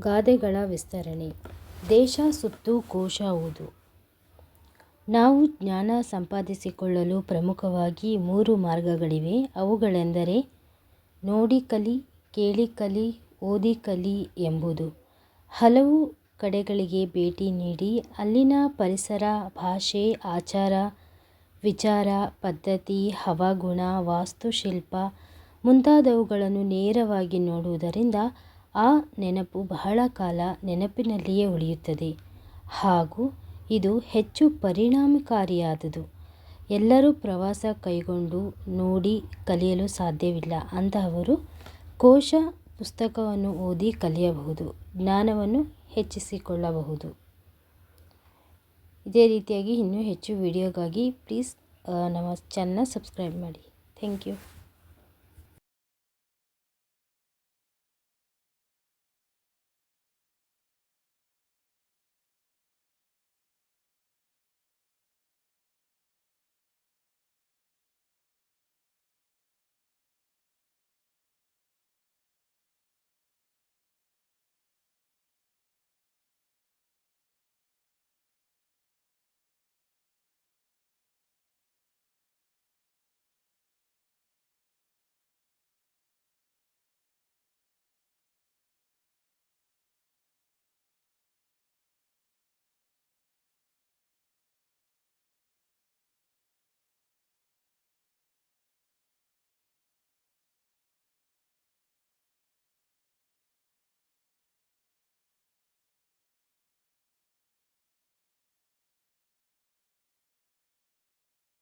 ಗಾದೆಗಳ ವಿಸ್ತರಣೆ. ದೇಶ ಸುತ್ತು ಕೋಶ ಓದು ನಾವು ಜ್ಞಾನ ಸಂಪಾದಿಸಿಕೊಳ್ಳಲು ಪ್ರಮುಖವಾಗಿ ಮೂರು ಮಾರ್ಗಗಳಿವೆ. ಅವುಗಳೆಂದರೆ ನೋಡಿ ಕಲಿ, ಕೇಳಿ ಕಲಿ, ಓದಿ ಕಲಿ ಎಂಬುದು. ಹಲವು ಕಡೆಗಳಿಗೆ ಭೇಟಿ ನೀಡಿ ಅಲ್ಲಿನ ಪರಿಸರ, ಭಾಷೆ, ಆಚಾರ, ವಿಚಾರ, ಪದ್ಧತಿ, ಹವಾಗುಣ, ವಾಸ್ತುಶಿಲ್ಪ ಮುಂತಾದವುಗಳನ್ನು ನೇರವಾಗಿ ನೋಡುವುದರಿಂದ ಆ ನೆನಪು ಬಹಳ ಕಾಲ ನೆನಪಿನಲ್ಲಿಯೇ ಉಳಿಯುತ್ತದೆ. ಹಾಗೂ ಇದು ಹೆಚ್ಚು ಪರಿಣಾಮಕಾರಿಯಾದುದು. ಎಲ್ಲರೂ ಪ್ರವಾಸ ಕೈಗೊಂಡು ನೋಡಿ ಕಲಿಯಲು ಸಾಧ್ಯವಿಲ್ಲ. ಅಂತಹವರು ಕೋಶ ಪುಸ್ತಕವನ್ನು ಓದಿ ಕಲಿಯಬಹುದು. ಜ್ಞಾನವನ್ನು ಹೆಚ್ಚಿಸಿಕೊಳ್ಳಬಹುದು. ಇದೇ ರೀತಿಯಾಗಿ ಇನ್ನೂ ಹೆಚ್ಚು ವಿಡಿಯೋಗಾಗಿ ಪ್ಲೀಸ್ ನಮ್ಮ ಚಾನಲ್ನ ಸಬ್ಸ್ಕ್ರೈಬ್ ಮಾಡಿ. Thank you.